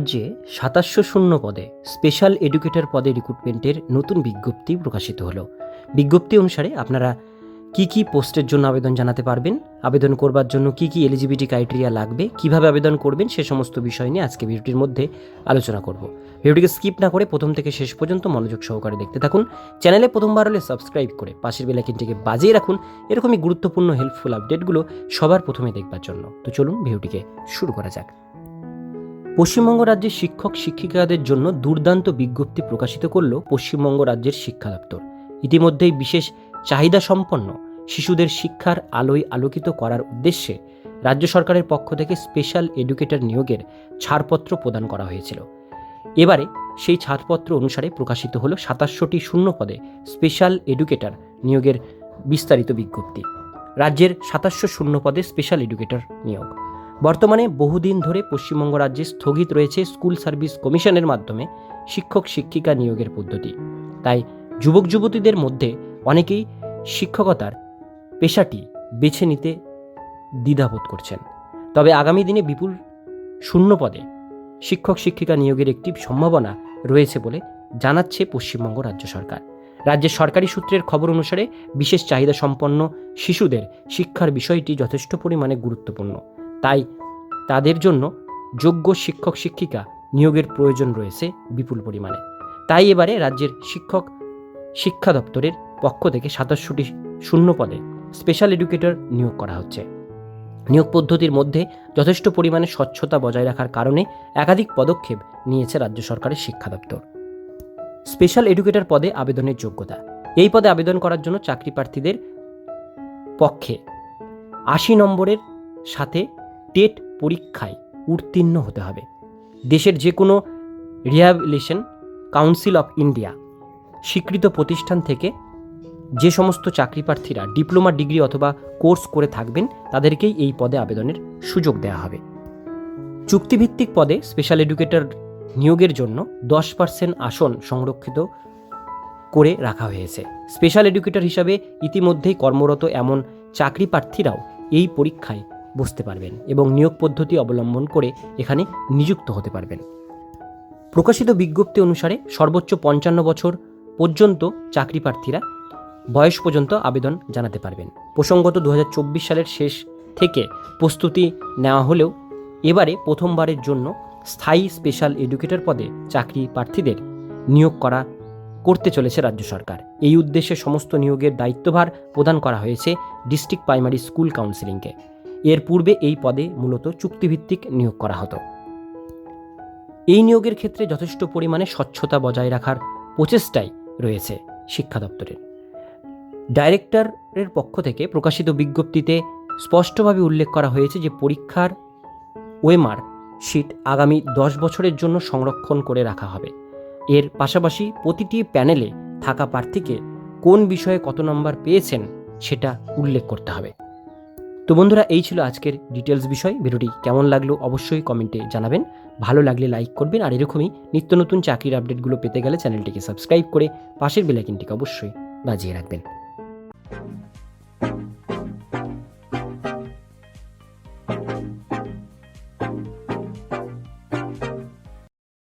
রাজ্যে সাতাশশো শূন্য পদে স্পেশাল এডুকেটর পদে রিক্রুটমেন্টের নতুন বিজ্ঞপ্তি প্রকাশিত হলো। বিজ্ঞপ্তি অনুসারে আপনারা কি কি পোস্টের জন্য আবেদন জানাতে পারবেন, আবেদন করবার জন্য কি কি এলিজিবিলিটি ক্রাইটেরিয়া লাগবে, কীভাবে আবেদন করবেন সে সমস্ত বিষয় নিয়ে আজকে ভিডিওটির মধ্যে আলোচনা করব। ভিডিওটিকে স্কিপ না করে প্রথম থেকে শেষ পর্যন্ত মনোযোগ সহকারে দেখতে থাকুন। চ্যানেলে প্রথমবার হলে সাবস্ক্রাইব করে পাশের বেলাইকিনটিকে বাজিয়ে রাখুন। এরকমই গুরুত্বপূর্ণ হেল্পফুল আপডেটগুলো সবার প্রথমে দেখবার জন্য। তো চলুন ভিডিওটিকে শুরু করা যাক। পশ্চিমবঙ্গ রাজ্যের শিক্ষক শিক্ষিকাদের জন্য দুর্দান্ত বিজ্ঞপ্তি প্রকাশিত করল পশ্চিমবঙ্গ রাজ্যের শিক্ষা দপ্তর। ইতিমধ্যেই বিশেষ চাহিদা সম্পন্ন শিশুদের শিক্ষার আলোয় আলোকিত করার উদ্দেশ্যে রাজ্য সরকারের পক্ষ থেকে স্পেশাল এডুকেটর নিয়োগের ছাড়পত্র প্রদান করা হয়েছিল। এবারে সেই ছাড়পত্র অনুসারে প্রকাশিত হলো সাতাশশোটি শূন্য পদে স্পেশাল এডুকেটর নিয়োগের বিস্তারিত বিজ্ঞপ্তি। রাজ্যের সাতাশশো শূন্য পদে স্পেশাল এডুকেটর নিয়োগ। বর্তমানে বহুদিন ধরে পশ্চিমবঙ্গ রাজ্যে স্থগিত রয়েছে স্কুল সার্ভিস কমিশনের মাধ্যমে শিক্ষক শিক্ষিকা নিয়োগের পদ্ধতি। তাই যুবক যুবতীদের মধ্যে অনেকেই শিক্ষকতার পেশাটি বেছে নিতে দ্বিধাবোধ করছেন। তবে আগামী দিনে বিপুল শূন্য পদে শিক্ষক শিক্ষিকা নিয়োগের একটি সম্ভাবনা রয়েছে বলে জানাচ্ছে পশ্চিমবঙ্গ রাজ্য সরকার। রাজ্যের সরকারি সূত্রের খবর অনুসারে বিশেষ চাহিদা সম্পন্ন শিশুদের শিক্ষার বিষয়টি যথেষ্ট পরিমাণে গুরুত্বপূর্ণ। তাই তাদের জন্য যোগ্য শিক্ষক শিক্ষিকা নিয়োগের প্রয়োজন রয়েছে বিপুল পরিমাণে। তাই এবারে রাজ্যের শিক্ষক শিক্ষা দপ্তরের পক্ষ থেকে সাতাশশোটি শূন্য পদে স্পেশাল এডুকেটর নিয়োগ করা হচ্ছে। নিয়োগ পদ্ধতির মধ্যে যথেষ্ট পরিমাণে স্বচ্ছতা বজায় রাখার কারণে একাধিক পদক্ষেপ নিয়েছে রাজ্য সরকারের শিক্ষা দপ্তর। স্পেশাল এডুকেটর পদে আবেদনের যোগ্যতা। এই পদে আবেদন করার জন্য চাকরি প্রার্থীদের পক্ষে আশি নম্বরের সাথে টেট পরীক্ষায় উত্তীর্ণ হতে হবে। দেশের যে কোনো রিহ্যাবিলেশন কাউন্সিল অফ ইন্ডিয়া স্বীকৃত প্রতিষ্ঠান থেকে যে সমস্ত চাকরি প্রার্থীরা ডিপ্লোমা, ডিগ্রি অথবা কোর্স করে থাকবেন, তাদেরকেই এই পদে আবেদনের সুযোগ দেওয়া হবে। চুক্তিভিত্তিক পদে স্পেশাল এডুকেটর নিয়োগের জন্য দশ পার্সেন্ট আসন সংরক্ষিত করে রাখা হয়েছে। স্পেশাল এডুকেটর হিসাবে ইতিমধ্যেই কর্মরত এমন চাকরি প্রার্থীরাও এই পরীক্ষায় বসতে পারবেন এবং নিয়োগ পদ্ধতি অবলম্বন করে এখানে নিযুক্ত হতে পারবেন। প্রকাশিত বিজ্ঞপ্তি অনুসারে সর্বোচ্চ পঞ্চান্ন বছর পর্যন্ত চাকরি প্রার্থীরা বয়স পর্যন্ত আবেদন জানাতে পারবেন। প্রসঙ্গত দু হাজার চব্বিশ সালের শেষ থেকে প্রস্তুতি নেওয়া হলেও এবারে প্রথমবারের জন্য স্থায়ী স্পেশাল এডুকেটর পদে চাকরি প্রার্থীদের নিয়োগ করা করতে চলেছে রাজ্য সরকার। এই উদ্দেশ্যে সমস্ত নিয়োগের দায়িত্বভার প্রদান করা হয়েছে ডিস্ট্রিক্ট প্রাইমারি স্কুল কাউন্সিলিংকে। এর পূর্বে এই পদে মূলত চুক্তিভিত্তিক নিয়োগ করা হতো। এই নিয়োগের ক্ষেত্রে যথেষ্ট পরিমাণে স্বচ্ছতা বজায় রাখার প্রচেষ্টাই রয়েছে শিক্ষা দপ্তরের। ডাইরেক্টরের পক্ষ থেকে প্রকাশিত বিজ্ঞপ্তিতে স্পষ্টভাবে উল্লেখ করা হয়েছে যে পরীক্ষার ওয়েমার শিট আগামী দশ বছরের জন্য সংরক্ষণ করে রাখা হবে। এর পাশাপাশি প্রতিটি প্যানেলে থাকা প্রার্থীকে কোন বিষয়ে কত নম্বর পেয়েছেন সেটা উল্লেখ করতে হবে। তো বন্ধুরা, এই ছিল আজকের ডিটেলস বিষয়। ভিডিওটি কেমন লাগল অবশ্যই কমেন্টে জানাবেন। ভালো লাগলে লাইক করবেন আর এরকমই নিত্য নতুন চাকরির আপডেটগুলো পেতে গেলে চ্যানেলটিকে সাবস্ক্রাইব করে পাশের বেলাইকিনটিকে অবশ্যই বাজিয়ে রাখবেন।